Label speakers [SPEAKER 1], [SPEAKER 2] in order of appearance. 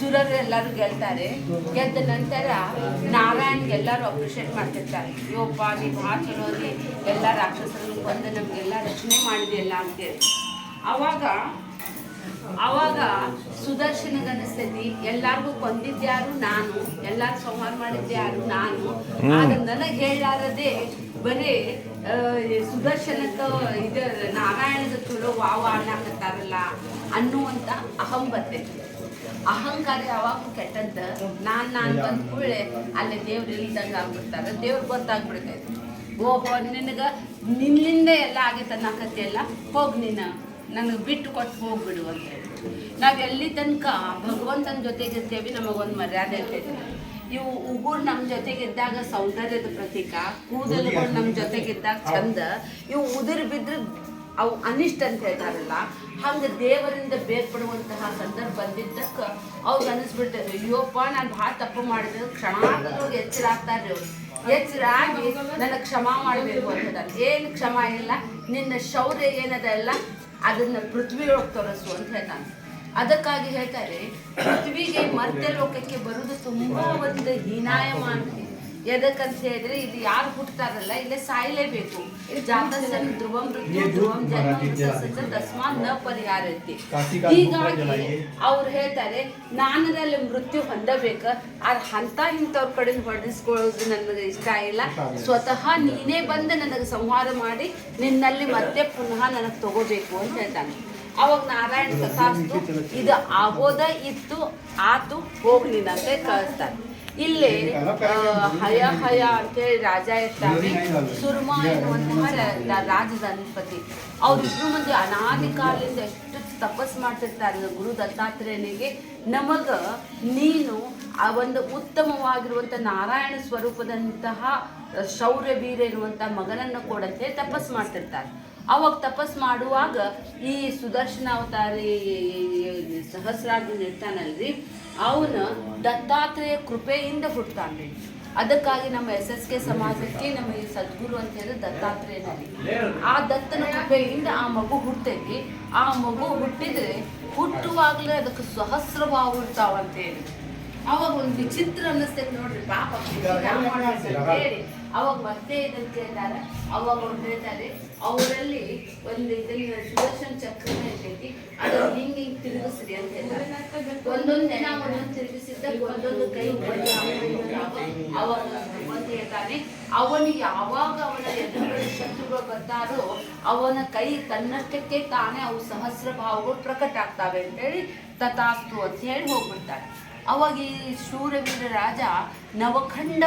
[SPEAKER 1] ಸುರರು ಎಲ್ಲರೂ ಗೆಲ್ತಾರೆ. ಗೆದ್ದ ನಂತರ ನಾರಾಯಣ್ಗೆ ಎಲ್ಲರೂ ಅಪ್ರಿಷಿಯೇಟ್ ಮಾಡ್ತಿರ್ತಾರೆ ಯೋಪ ನೀ ಭಾಳ ಚಲೋ ಎಲ್ಲ ರಾಕ್ಷಸರನ್ನು ಬಂದು ನಮಗೆಲ್ಲ ರಕ್ಷಣೆ ಮಾಡಿದೆಯಲ್ಲ ಅಂತೇಳಿ ಅವಾಗ ಅವಾಗ ಸುದರ್ಶನಗನಿಸ್ತೈತಿ ಎಲ್ಲಾರ್ಗೂ ಕೊಂದಿದ್ಯಾರು ನಾನು ಎಲ್ಲಾರು ಸಂಹಾರ ಮಾಡಿದ್ಯಾರು ನಾನು. ಆದ್ರೆ ನನಗೆ ಹೇಳಾರದೆ ಬರೀ ಸುದರ್ಶನಕ್ಕ ಇದು ನಾರಾಯಣದ ಚಲೋ ವಾವ ಅನ್ನಕತ್ತಾರಲ್ಲ ಅನ್ನುವಂತ ಅಹಂ ಬರ್ತೈತಿ ಅಹಂಕಾರ ಯಾವಾಗೂ ಕೆಟ್ಟದ್ದ. ನಾನು ನಾನು ಬಂದ ಕೂಡಲೇ ಅಲ್ಲಿ ದೇವ್ರು ಇಲ್ದಂಗೆ ಆಗ್ಬಿಡ್ತಾರ. ದೇವ್ರು ಗೊತ್ತಾಗ್ಬಿಡ್ತೈತಿ. ಓಹೋ, ನಿನಗ ನಿನ್ನಿಂದ ಎಲ್ಲ ಆಗೈತೆ ಅನ್ನಕತ್ತಿಯಲ್ಲ ಹೋಗಿ ನೀನು. ನನಗೆ ಬಿಟ್ಟು ಕೊಟ್ಟು ಹೋಗ್ಬಿಡು ಅಂತ ನಾವು ಎಲ್ಲಿ ತನಕ ಭಗವಂತನ ಜೊತೆಗಿರ್ತೇವೆ ನಮಗೊಂದು ಮರ್ಯಾದೆ ಇರ್ತೈತಿ. ಇವು ಉಗುರು ನಮ್ಮ ಜೊತೆಗಿದ್ದಾಗ ಸೌಂದರ್ಯದ ಪ್ರತೀಕ ಕೂದಲುಗಳು ನಮ್ಮ ಜೊತೆಗಿದ್ದಾಗ ಚಂದ. ಇವು ಉದುರು ಬಿದ್ರೆ ಅವು ಅನಿಷ್ಟ ಅಂತ ಹೇಳ್ತಾರಲ್ಲ ಹಂಗೆ ದೇವರಿಂದ ಬೇರ್ಪಡುವಂತಹ ಸಂದರ್ಭ ಬಂದಿದ್ದಕ್ಕೆ ಅವ್ರಿಗೆ ಅನಿಸ್ಬಿಡ್ತಾರೆ ಅಯ್ಯೋಪ್ಪ ನಾನು ಭಾಳ ತಪ್ಪು ಮಾಡಿದ್ರೆ ಕ್ಷಮಾಗ ಎಚ್ಚರ ಆಗ್ತಾರೆ ಅವ್ರು. ಎಚ್ಚರ ಆಗಿ ನನ್ನ ಕ್ಷಮಾ ಮಾಡಬೇಕು ಅಂತ ಏನು ಕ್ಷಮ ಇಲ್ಲ ನಿನ್ನ ಶೌರ್ಯ ಏನದ ಅಲ್ಲ ಅದನ್ನ ಪೃಥ್ವಿಯೊಳಗೆ ತೋರಿಸು ಅಂತ ಹೇಳ್ತಾನೆ. ಅದಕ್ಕಾಗಿ ಹೇಳ್ತಾರೆ ಪೃಥ್ವಿಗೆ ಮರ್ತ್ಯ ಲೋಕಕ್ಕೆ ಬರುವುದು ತುಂಬಾ ಒಂದು ಹೀನಾಯಮಾನ. ಎದಕ್ಕಂತ ಹೇಳಿದ್ರೆ ಇದು ಯಾರು ಹುಟ್ಟತಾರಲ್ಲ ಇಲ್ಲ ಸಾಯಲೇಬೇಕು. ಜಾತಸನ್ ಧ್ರುವಂ ಮೃತ್ಯು ಧ್ರುವಂ ಜನ್ಮ ದಸ್ಮಾನ್ ತಸ್ಮಾತ್ನ ಪರಿಹಾರತಿ. ಹೀಗಾಗಿ ಅವ್ರು ಹೇಳ್ತಾರೆ ನಾನರಲ್ಲಿ ಮೃತ್ಯು ಹೊಂದಬೇಕ. ಆದ್ರೆ ಅಂತ ಇಂಥವ್ರ ಕಡೆ ಹೊಡೆಸ್ಕೊಳ್ಳೋದು ನನಗೆ ಇಷ್ಟ ಇಲ್ಲ. ಸ್ವತಃ ನೀನೇ ಬಂದು ನನಗೆ ಸಂಹಾರ ಮಾಡಿ ನಿನ್ನಲ್ಲಿ ಮತ್ತೆ ಪುನಃ ನನಗೆ ತಗೋಬೇಕು. ಅಂತ ಹೇಳ್ತಾನೆ. ಅವಾಗ ನಾರಾಯಣ ಸತಾಸ್ತು ಇದು ಆಗೋದ ಇತ್ತು, ಆತು ಹೋಗ್ ನೀನಂತ ಕಳಿಸ್ತಾರೆ. ಇಲ್ಲಿ ಹಯ ಹಯ ಅಂತೇಳಿ ರಾಜ ಇರ್ತಾನೆ. ಸುರ್ಮ ಎನ್ನುವಂತಹ ರ- ರ- ರಾಜದ ಅಧಿಪತಿ ಅವ್ರಿಬ್ರು ಮಂದಿ ಅನಾದಿ ಕಾಲದಿಂದ ಎಷ್ಟು ತಪಸ್ ಮಾಡ್ತಿರ್ತಾರೆ ಗುರು ದತ್ತಾತ್ರೇಯನಿಗೆ, ನಮಗ ನೀನು ಆ ಒಂದು ಉತ್ತಮವಾಗಿರುವಂಥ ನಾರಾಯಣ ಸ್ವರೂಪದಂತಹ ಶೌರ್ಯ ವೀರ ಇರುವಂಥ ಮಗನನ್ನು ಕೊಡಂತೆ ತಪಸ್ ಮಾಡ್ತಿರ್ತಾರೆ. ಅವಾಗ ತಪಸ್ ಮಾಡುವಾಗ ಈ ಸುದರ್ಶನ ಅವತಾರಿ ಸಹಸ್ರಾರ್ಜುನ ಇರ್ತಾನಲ್ರಿ ಅವನ ದತ್ತಾತ್ರೇಯ ಕೃಪೆಯಿಂದ ಹುಟ್ತಾನ್ರಿ. ಅದಕ್ಕಾಗಿ ನಮ್ಮ ಎಸ್ ಎಸ್ ಕೆ ಸಮಾಜಕ್ಕೆ, ನಮ್ಮ ಈ ಸದ್ಗುರು ಅಂತ ಹೇಳಿ ದತ್ತಾತ್ರೇಯನಲ್ಲಿ. ಆ ದತ್ತನ ಕೃಪೆಯಿಂದ ಆ ಮಗು ಹುಟ್ಟೈತಿ. ಆ ಮಗು ಹುಟ್ಟಿದ್ರೆ ಹುಟ್ಟುವಾಗಲೇ ಅದಕ್ಕೆ ಸಹಸ್ರ ಭಾವ ಇರ್ತಾವ ಅಂತ ಹೇಳಿ ಅವಾಗ ಒಂದು ವಿಚಿತ್ರ ಅನ್ನಿಸ್ತೈತೆ ನೋಡ್ರಿ ಪಾಪ ಅಂತ ಹೇಳಿ. ಅವಾಗ ಮತ್ತೆ ಇದನ್ನ ಕೇಳ್ತಾರೆ ಅವಾಗ ಅವ್ರು ಹೇಳ್ತಾರೆ ಅವರಲ್ಲಿ ಒಂದು ಇದ್ರಲ್ಲಿ ಸುದರ್ಶನ ಚಕ್ರ ಇರ್ತೈತಿ ಅದು ಹಿಂಗ್ ಹಿಂಗ್ ತಿರುಗಿಸ್ರಿ ಅಂತ ಹೇಳ್ತಾರೆ. ಒಂದೊಂದ್ ದಿನ ಒಂದೊಂದು ತಿರುಗಿಸಿದ್ದಾಗ ಒಂದೊಂದು ಕೈ ಅವಾಗ ಅಂತ ಹೇಳ್ತಾನೆ ಅವನಿಗೆ ಯಾವಾಗ ಅವನ ಎದುರುಗಡೆ ಶತ್ರುಗಳು ಬರ್ತಾರೋ ಅವನ ಕೈ ತನ್ನಷ್ಟಕ್ಕೆ ತಾನೇ ಅವು ಸಹಸ್ರ ಭಾವಗಳು ಪ್ರಕಟ ಆಗ್ತಾವೆ ಅಂತೇಳಿ ತಥಾಸ್ತು ಅಂತ ಹೇಳಿ ಹೋಗ್ಬಿಡ್ತಾರೆ. ಅವಾಗ ಈ ಶೂರವೀರ ರಾಜ ನವಖಂಡ